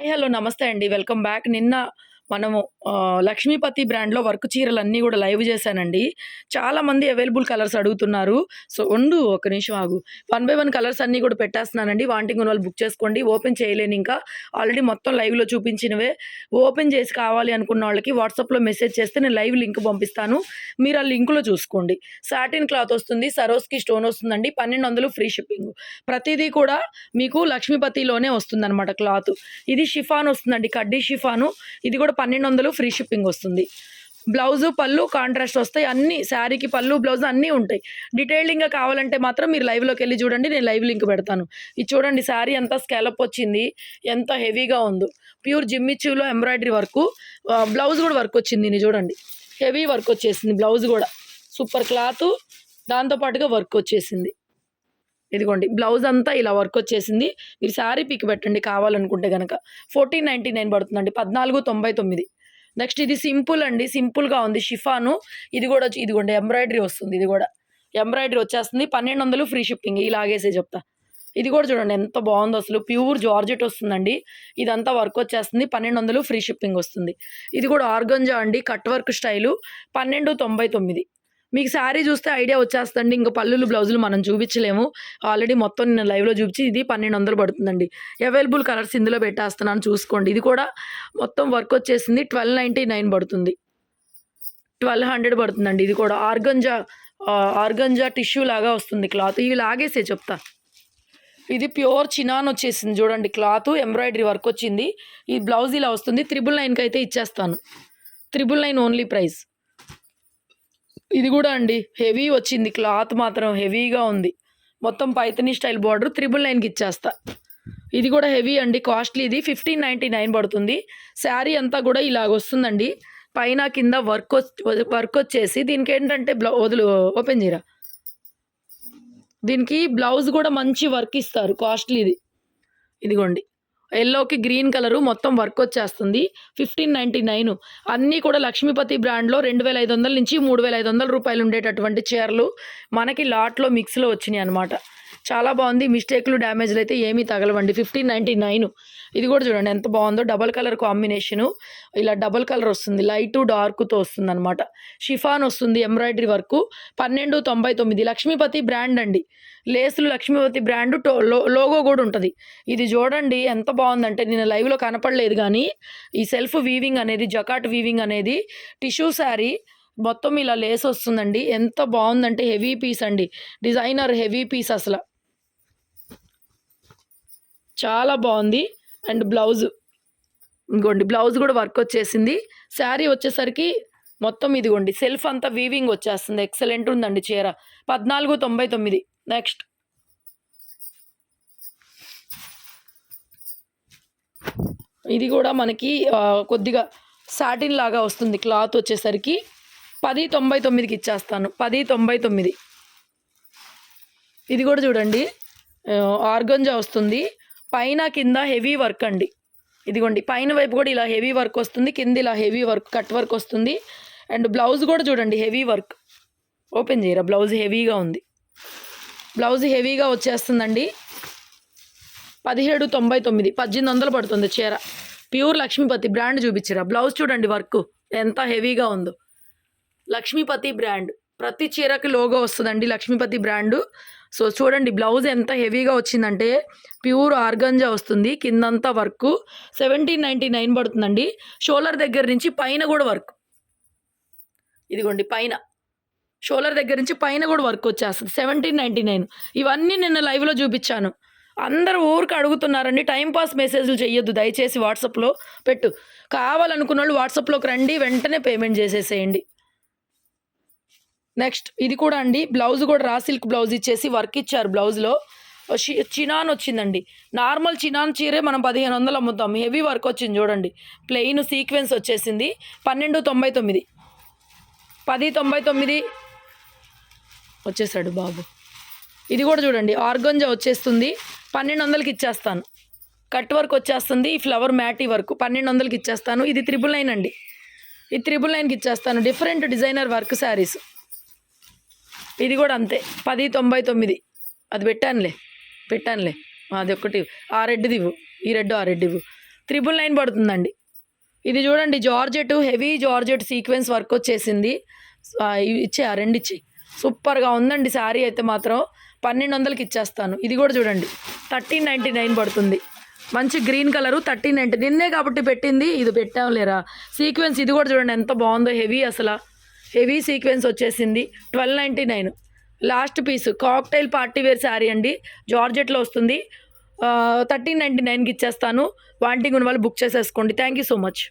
Hello నమస్తే అండి. Welcome back. నిన్న మనము లక్ష్మీపతి బ్రాండ్లో వర్క్ చీరలు అన్నీ కూడా లైవ్ చేశానండి. చాలా మంది అవైలబుల్ కలర్స్ అడుగుతున్నారు. సో ఉండు ఒక నిమిషం ఆగు. వన్ బై వన్ కలర్స్ అన్నీ కూడా పెట్టేస్తున్నానండి. వాంటింగ్ ఉన్న వాళ్ళు బుక్ చేసుకోండి. ఓపెన్ చేయలేను ఇంకా. ఆల్రెడీ మొత్తం లైవ్లో చూపించినవే. ఓపెన్ చేసి కావాలి అనుకున్న వాళ్ళకి వాట్సాప్లో మెసేజ్ చేస్తే నేను లైవ్ లింక్ పంపిస్తాను. మీరు ఆ లింక్లో చూసుకోండి. సాటిన్ క్లాత్ వస్తుంది సరోస్కి స్టోన్ వస్తుందండి. పన్నెండు వందలు ఫ్రీ షిప్పింగ్. ప్రతిదీ కూడా మీకు లక్ష్మీపతిలోనే వస్తుందన్నమాట క్లాత్. ఇది షిఫాన్ వస్తుందండి కడ్డీ షిఫాను. ఇది కూడా పన్నెండు వందలు ఫ్రీ షిప్పింగ్ వస్తుంది. బ్లౌజు పళ్ళు కాంట్రాస్ట్ వస్తాయి. అన్ని శారీకి పళ్ళు బ్లౌజ్ అన్నీ ఉంటాయి. డీటెయిలింగ్గా కావాలంటే మాత్రం మీరు లైవ్లోకి వెళ్ళి చూడండి. నేను లైవ్ లింక్ పెడతాను. ఇది చూడండి శారీ ఎంత స్కాలప్ వచ్చింది. ఎంత హెవీగా ఉందో. ప్యూర్ జిమ్మిచ్యూలో ఎంబ్రాయిడరీ వర్క్. బ్లౌజ్ కూడా వర్క్ వచ్చింది ఇది చూడండి. హెవీ వర్క్ వచ్చేసింది బ్లౌజ్ కూడా. Super cloth. దాంతోపాటుగా వర్క్ వచ్చేసింది. ఇదిగోండి బ్లౌజ్ అంతా ఇలా వర్క్ వచ్చేసింది. మీరు శారీ పిక్ పెట్టండి కావాలనుకుంటే కనుక ఫోర్టీన్ నైంటీ నైన్ పడుతుందండి పద్నాలుగు తొంభై తొమ్మిది. నెక్స్ట్ ఇది సింపుల్ అండి సింపుల్గా ఉంది షిఫాను. ఇది కూడా ఇదిగోండి ఎంబ్రాయిడరీ వస్తుంది ఇది కూడా. ఎంబ్రాయిడరీ వచ్చేస్తుంది పన్నెండు వందలు ఫ్రీ షిప్పింగ్ ఇలాగేసే చెప్తా. ఇది కూడా చూడండి ఎంత బాగుందో అసలు ప్యూర్ జార్జెట్ వస్తుందండి. ఇదంతా వర్క్ వచ్చేస్తుంది పన్నెండు వందలు ఫ్రీ షిప్పింగ్ వస్తుంది. ఇది కూడా ఆర్గంజా అండి కట్ వర్క్ స్టైలు పన్నెండు తొంభై తొమ్మిది. మీకు శారీ చూస్తే ఐడియా వచ్చేస్తుంది ఇంకా పళ్ళులు బ్లౌజులు మనం చూపించలేము. ఆల్రెడీ మొత్తం నేను లైవ్లో చూపించి ఇది పన్నెండు వందలు పడుతుందండి. అవైలబుల్ కలర్స్ ఇందులో పెట్టేస్తున్నాను చూసుకోండి. ఇది కూడా మొత్తం వర్క్ వచ్చేసింది. ట్వెల్వ్ నైంటీ నైన్ పడుతుంది. ట్వెల్వ్ హండ్రెడ్ పడుతుందండి. ఇది కూడా ఆర్గంజా ఆర్గంజా టిష్యూ లాగా వస్తుంది క్లాత్. ఇవి లాగేసే చెప్తా. ఇది ప్యూర్ చినాన్ వచ్చేసింది చూడండి. క్లాత్ ఎంబ్రాయిడరీ వర్క్ వచ్చింది. ఈ బ్లౌజ్ ఇలా వస్తుంది. త్రిబుల్ నైన్కి అయితే ఇచ్చేస్తాను. Triple nine only price. ఇది కూడా అండి. హెవీ వచ్చింది. క్లాత్ మాత్రం హెవీగా ఉంది. మొత్తం పైథనీ స్టైల్ బార్డర్ త్రిబుల్ నైన్కి ఇచ్చేస్తా. ఇది కూడా హెవీ అండి. కాస్ట్లీ ఇది ఫిఫ్టీన్ నైంటీ నైన్ పడుతుంది. శారీ అంతా కూడా ఇలాగ వస్తుందండి. పైన కింద వర్క్ వర్క్ వచ్చేసి దీనికి ఏంటంటే బ్లౌ వదులు ఓపెన్ చేయరా దీనికి బ్లౌజ్ కూడా మంచి వర్క్ ఇస్తారు. కాస్ట్లీది. ఇదిగోండి. ఎల్లోకి గ్రీన్ కలరు మొత్తం వర్క్ వచ్చేస్తుంది. Fifteen ninety nine. అన్నీ కూడా లక్ష్మీపతి బ్రాండ్లో రెండు వేల ఐదు వందల నుంచి మూడు వేల ఐదు వందల రూపాయలు ఉండేటటువంటి చీరలు మనకి లాట్లో మిక్స్లో వచ్చినాయి అనమాట చాలా బాగుంది. మిస్టేక్లు డ్యామేజ్లు అయితే ఏమీ తగలవండి. Fifteen ninety nine. ఇది కూడా చూడండి ఎంత బాగుందో. Double colour combination. ఇలా డబల్ కలర్ వస్తుంది. లైటు డార్క్తో వస్తుంది అనమాట షిఫాన్ వస్తుంది ఎంబ్రాయిడరీ వర్క్. పన్నెండు తొంభై తొమ్మిది. లక్ష్మీపతి బ్రాండ్ అండి. లేసులు లక్ష్మీపతి బ్రాండ్ టో లో లోగో కూడా ఉంటుంది. ఇది చూడండి ఎంత బాగుందంటే నేను లైవ్లో కనపడలేదు కానీ ఈ సెల్ఫ్ వీవింగ్ అనేది జకాట్ వీవింగ్ అనేది టిష్యూ శారీ మొత్తం ఇలా లేస్ వస్తుందండి. ఎంత బాగుందంటే హెవీ పీస్ అండి. డిజైనర్ హెవీ పీస్ అసలు. చాలా బాగుంది. And blouse. ఇంకోండి బ్లౌజ్ కూడా వర్క్ వచ్చేసింది. శారీ వచ్చేసరికి మొత్తం ఇదిగోండి సెల్ఫ్ అంతా వీవింగ్ వచ్చేస్తుంది. ఎక్సలెంట్ ఉందండి చీర. పద్నాలుగు తొంభై తొమ్మిది. నెక్స్ట్. ఇది కూడా మనకి కొద్దిగా సాటిన్ లాగా వస్తుంది. క్లాత్ వచ్చేసరికి పది తొంభై తొమ్మిదికి ఇచ్చేస్తాను. పది తొంభై తొమ్మిది. ఇది కూడా చూడండి ఆర్గంజా వస్తుంది. పైన కింద హెవీ వర్క్ అండి. ఇదిగోండి పైన వైపు కూడా ఇలా హెవీ వర్క్ వస్తుంది కింద ఇలా హెవీ వర్క్ కట్ వర్క్ వస్తుంది. అండ్ బ్లౌజ్ కూడా చూడండి హెవీ వర్క్. ఓపెన్ చేయరా బ్లౌజ్ హెవీగా ఉంది. బ్లౌజ్ హెవీగా వచ్చేస్తుందండి. పదిహేడు తొంభై తొమ్మిది పద్దెనిమిది వందలు పడుతుంది చీర. ప్యూర్ లక్ష్మీపతి బ్రాండ్ చూపించరా. బ్లౌజ్ చూడండి వర్క్ ఎంత హెవీగా ఉందో. లక్ష్మీపతి బ్రాండ్. ప్రతి చీరకి లోగో వస్తుందండి లక్ష్మీపతి బ్రాండు. సో చూడండి బ్లౌజ్ ఎంత హెవీగా వచ్చిందంటే ప్యూర్ ఆర్గంజా వస్తుంది కిందంతా వర్క్. సెవెంటీన్ నైంటీ నైన్ పడుతుందండి. షోలర్ దగ్గర నుంచి పైన కూడా వర్క్. ఇదిగోండి పైన. షోలర్ దగ్గర నుంచి పైన కూడా వర్క్ వచ్చేస్తుంది సెవెంటీన్ నైంటీ నైన్. ఇవన్నీ నిన్న లైవ్లో చూపించాను. అందరూ ఊరికి అడుగుతున్నారండి టైంపాస్ మెసేజ్లు చేయొద్దు దయచేసి వాట్సాప్లో పెట్టు. కావాలనుకున్న వాళ్ళు వాట్సాప్లోకి రండి వెంటనే పేమెంట్ చేసేసేయండి. నెక్స్ట్ ఇది కూడా అండి. బ్లౌజ్ కూడా రా సిల్క్ బ్లౌజ్ ఇచ్చేసి వర్క్ ఇచ్చారు బ్లౌజ్లో. చినాన్ వచ్చిందండి. నార్మల్ చినాన్ చీరే మనం పదిహేను వందలు అమ్ముతాం. హెవీ వర్క్ వచ్చింది చూడండి. ప్లెయిన్ సీక్వెన్స్ వచ్చేసింది. పన్నెండు తొంభై తొమ్మిది. పది తొంభై తొమ్మిది వచ్చేసాడు బాబు. ఇది కూడా చూడండి. ఆర్గంజా వచ్చేస్తుంది. పన్నెండు వందలకి ఇచ్చేస్తాను. కట్ వర్క్ వచ్చేస్తుంది. ఈ ఫ్లవర్ మ్యాటీ వర్క్ పన్నెండు వందలకి ఇచ్చేస్తాను. ఇది త్రిబుల్ నైన్ అండి. ఇది త్రిబుల్ నైన్కి ఇచ్చేస్తాను. Different designer work sarees. ఇది కూడా అంతే. పది తొంభై తొమ్మిది. అది పెట్టానులే. పెట్టానులే. అది ఒకటి ఆ రెడ్ది ఇవ్వు. ఈ రెడ్ ఆ రెడ్ ఇవ్వు. త్రిబుల్ నైన్ పడుతుందండి. ఇది చూడండి georgette heavy georgette sequence work వచ్చేసింది. ఇచ్చే ఆ రెండు ఇచ్చి సూపర్గా ఉందండి శారీ అయితే మాత్రం. పన్నెండు వందలకి ఇచ్చేస్తాను. ఇది కూడా చూడండి. థర్టీన్ నైంటీ నైన్ పడుతుంది. మంచి గ్రీన్ కలరు థర్టీన్ నైంటీ నిన్నే కాబట్టి పెట్టింది. ఇది పెట్టాం లేరా సీక్వెన్స్ ఇది కూడా చూడండి ఎంత బాగుందో హెవీ అసలు. హెవీ సీక్వెన్స్ వచ్చేసింది. Twelve ninety nine. Last piece. Cocktail party wear saree అండి. జార్జెట్లో వస్తుంది. థర్టీన్ నైంటీ నైన్కి ఇచ్చేస్తాను. వాంటింగ్ ఉన్న వాళ్ళు బుక్ చేసేసుకోండి. Thank you so much.